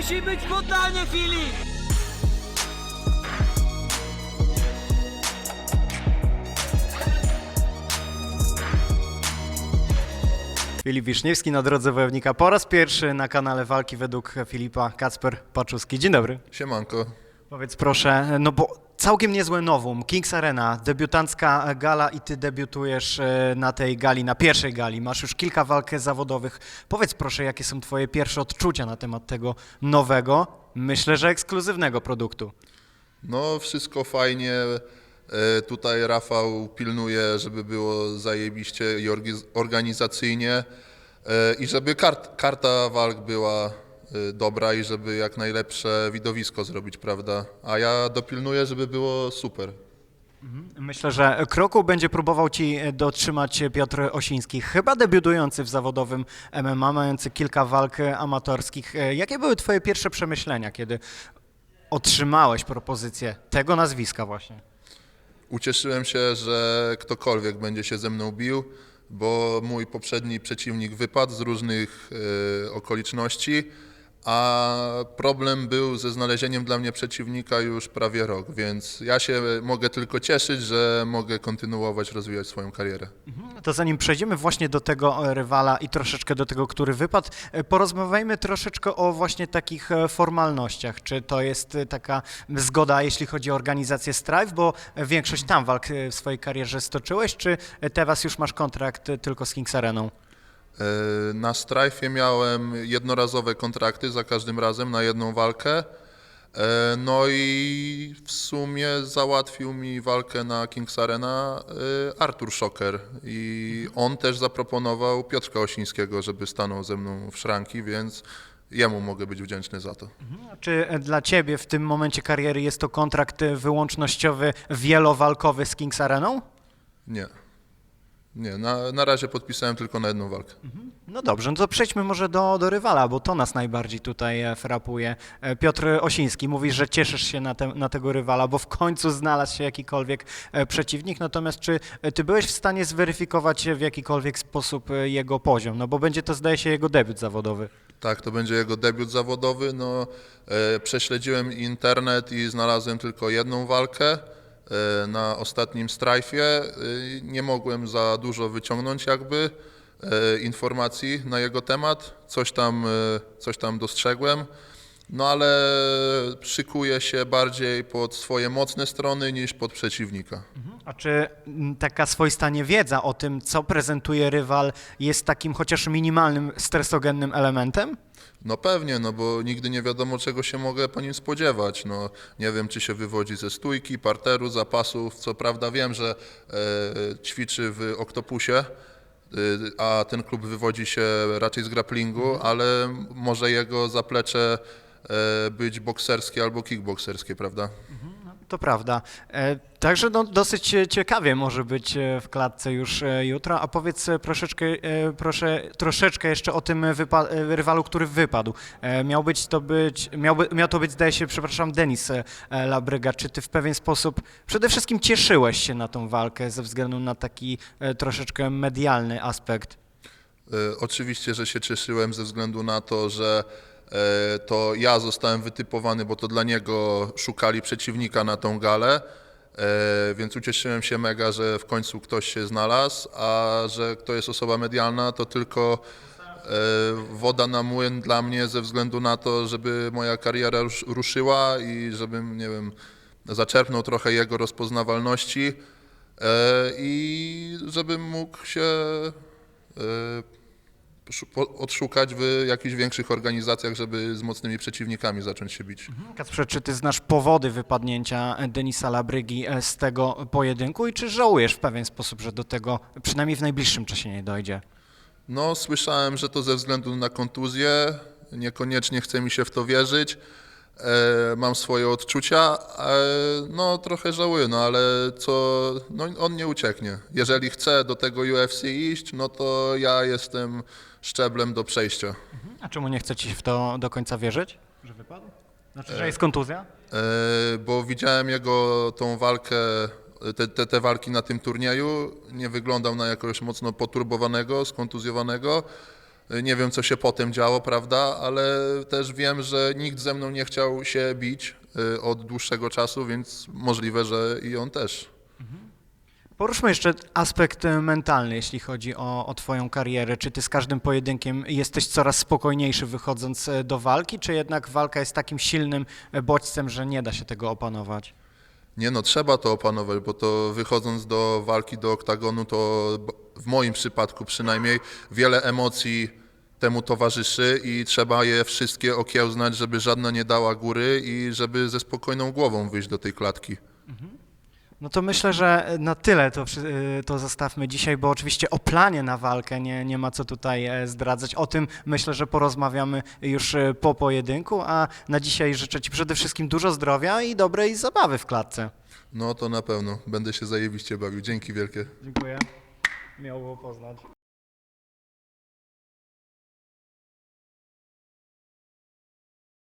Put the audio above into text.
musi być poddanie, Filip! Filip Wiszniewski na drodze wojownika po raz pierwszy na kanale Walki według Filipa Kacper Paczuski. Dzień dobry. Siemanko. Powiedz proszę, no bo całkiem niezłe nowum, Kings Arena, debiutancka gala i ty debiutujesz e, na tej gali, na pierwszej gali. Masz już kilka walk zawodowych. Powiedz proszę, jakie są twoje pierwsze odczucia na temat tego nowego, myślę, że ekskluzywnego produktu. No, wszystko fajnie. E, Tutaj Rafał pilnuje, żeby było zajebiście i organizacyjnie e, i żeby kart, karta walk była dobra i żeby jak najlepsze widowisko zrobić, prawda? A ja dopilnuję, żeby było super. Myślę, że kroku będzie próbował ci dotrzymać Piotr Osiński, chyba debiutujący w zawodowym MMA, mający kilka walk amatorskich. E, Jakie były twoje pierwsze przemyślenia, kiedy otrzymałeś propozycję tego nazwiska właśnie? Ucieszyłem się, że ktokolwiek będzie się ze mną bił, bo mój poprzedni przeciwnik wypadł z różnych e, okoliczności, a problem był ze znalezieniem dla mnie przeciwnika już prawie rok, więc ja się mogę tylko cieszyć, że mogę kontynuować, rozwijać swoją karierę. To zanim przejdziemy właśnie do tego e, rywala i troszeczkę do tego, który wypadł, e, porozmawiajmy troszeczkę o właśnie takich e, formalnościach. Czy to jest taka zgoda, jeśli chodzi o organizację Strive, bo większość tam walk w swojej karierze stoczyłeś, czy teraz już masz kontrakt tylko z Kings Areną? E, Na Strajfie miałem jednorazowe kontrakty za każdym razem na jedną walkę. E, No i w sumie załatwił mi walkę na Kings Arena e, Artur Szoker i on też zaproponował Piotrka Osińskiego, żeby stanął ze mną w szranki, więc jemu mogę być wdzięczny za to. Czy e, dla ciebie w tym momencie kariery jest to kontrakt wyłącznościowy, wielowalkowy z Kings Areną? Nie. Nie, na, na razie podpisałem tylko na jedną walkę. No dobrze, no to przejdźmy może do, do rywala, bo to nas najbardziej tutaj e, frapuje. E, Piotr Osiński, mówisz, że cieszysz się na, te, na tego rywala, bo w końcu znalazł się jakikolwiek e, przeciwnik, natomiast czy ty byłeś w stanie zweryfikować w jakikolwiek sposób jego poziom? No bo będzie to zdaje się jego debiut zawodowy. Tak, to będzie jego debiut zawodowy. No, e, prześledziłem internet i znalazłem tylko jedną walkę na ostatnim strajfie. E, nie mogłem za dużo wyciągnąć jakby e, informacji na jego temat. Coś tam, coś tam dostrzegłem. No ale szykuję się bardziej pod swoje mocne strony niż pod przeciwnika. A czy mm, taka swoista niewiedza o tym, co prezentuje rywal, jest takim chociaż minimalnym stresogennym elementem? No pewnie, no bo nigdy nie wiadomo, czego się mogę po nim spodziewać. No, nie wiem, czy się wywodzi ze stójki, parteru, zapasów. Co prawda wiem, że e, ćwiczy w Oktopusie, e, a ten klub wywodzi się raczej z grapplingu, ale może jego zaplecze e, być bokserskie albo kickbokserskie, prawda? To prawda. E, Także no, dosyć e, ciekawie może być e, w klatce już jutro. A powiedz troszeczkę, proszę, troszeczkę jeszcze o tym rywalu, który wypadł. Miał być to być, miałby, miał to być, zdaje się, przepraszam, Denis Labryga. Czy ty w pewien sposób przede wszystkim cieszyłeś się na tą walkę ze względu na taki troszeczkę medialny aspekt? Oczywiście, że się cieszyłem ze względu na to, że to ja zostałem wytypowany, bo to dla niego szukali przeciwnika na tą galę, e, więc ucieszyłem się mega, że w końcu ktoś się znalazł, a że kto jest osoba medialna, to tylko e, woda na młyn dla mnie ze względu na to, żeby moja kariera rusz- ruszyła i żebym, nie wiem, zaczerpnął trochę jego rozpoznawalności e, i żebym mógł się e, odszukać w jakichś większych organizacjach, żeby z mocnymi przeciwnikami zacząć się bić. Kacprze, czy ty znasz powody wypadnięcia Denisa Labrygi e, z tego pojedynku i czy żałujesz w pewien sposób, że do tego przynajmniej w najbliższym czasie nie dojdzie? No, słyszałem, że to ze względu na kontuzję. Niekoniecznie chce mi się w to wierzyć. E, mam swoje odczucia. E, no, trochę żałuję, no ale co. No, on nie ucieknie. Jeżeli chce do tego UFC iść, no to ja jestem szczeblem do przejścia. A czemu nie chce ci w to do końca wierzyć? Że wypadł? Znaczy, że jest kontuzja? E, bo widziałem jego tą walkę, te, te, te walki na tym turnieju. Nie wyglądał na jakoś mocno poturbowanego, skontuzjowanego. E, Nie wiem, co się potem działo, prawda, ale też wiem, że nikt ze mną nie chciał się bić e, od dłuższego czasu, więc możliwe, że i on też. Poruszmy jeszcze aspekt e, mentalny, jeśli chodzi o, o Twoją karierę. Czy Ty z każdym pojedynkiem jesteś coraz spokojniejszy wychodząc e, do walki, czy jednak walka jest takim silnym e, bodźcem, że nie da się tego opanować? Nie no, trzeba to opanować, bo to wychodząc do walki, do oktagonu, to w moim przypadku przynajmniej wiele emocji temu towarzyszy i trzeba je wszystkie okiełznać, żeby żadna nie dała góry i żeby ze spokojną głową wyjść do tej klatki. No to myślę, że na tyle to, y, to zostawmy dzisiaj, bo oczywiście o planie na walkę nie, nie ma co tutaj e, zdradzać. O tym myślę, że porozmawiamy już e, po pojedynku, a na dzisiaj życzę Ci przede wszystkim dużo zdrowia i dobrej zabawy w klatce. No to na pewno, będę się zajebiście bawił. Dzięki wielkie. Dziękuję. Miło było poznać.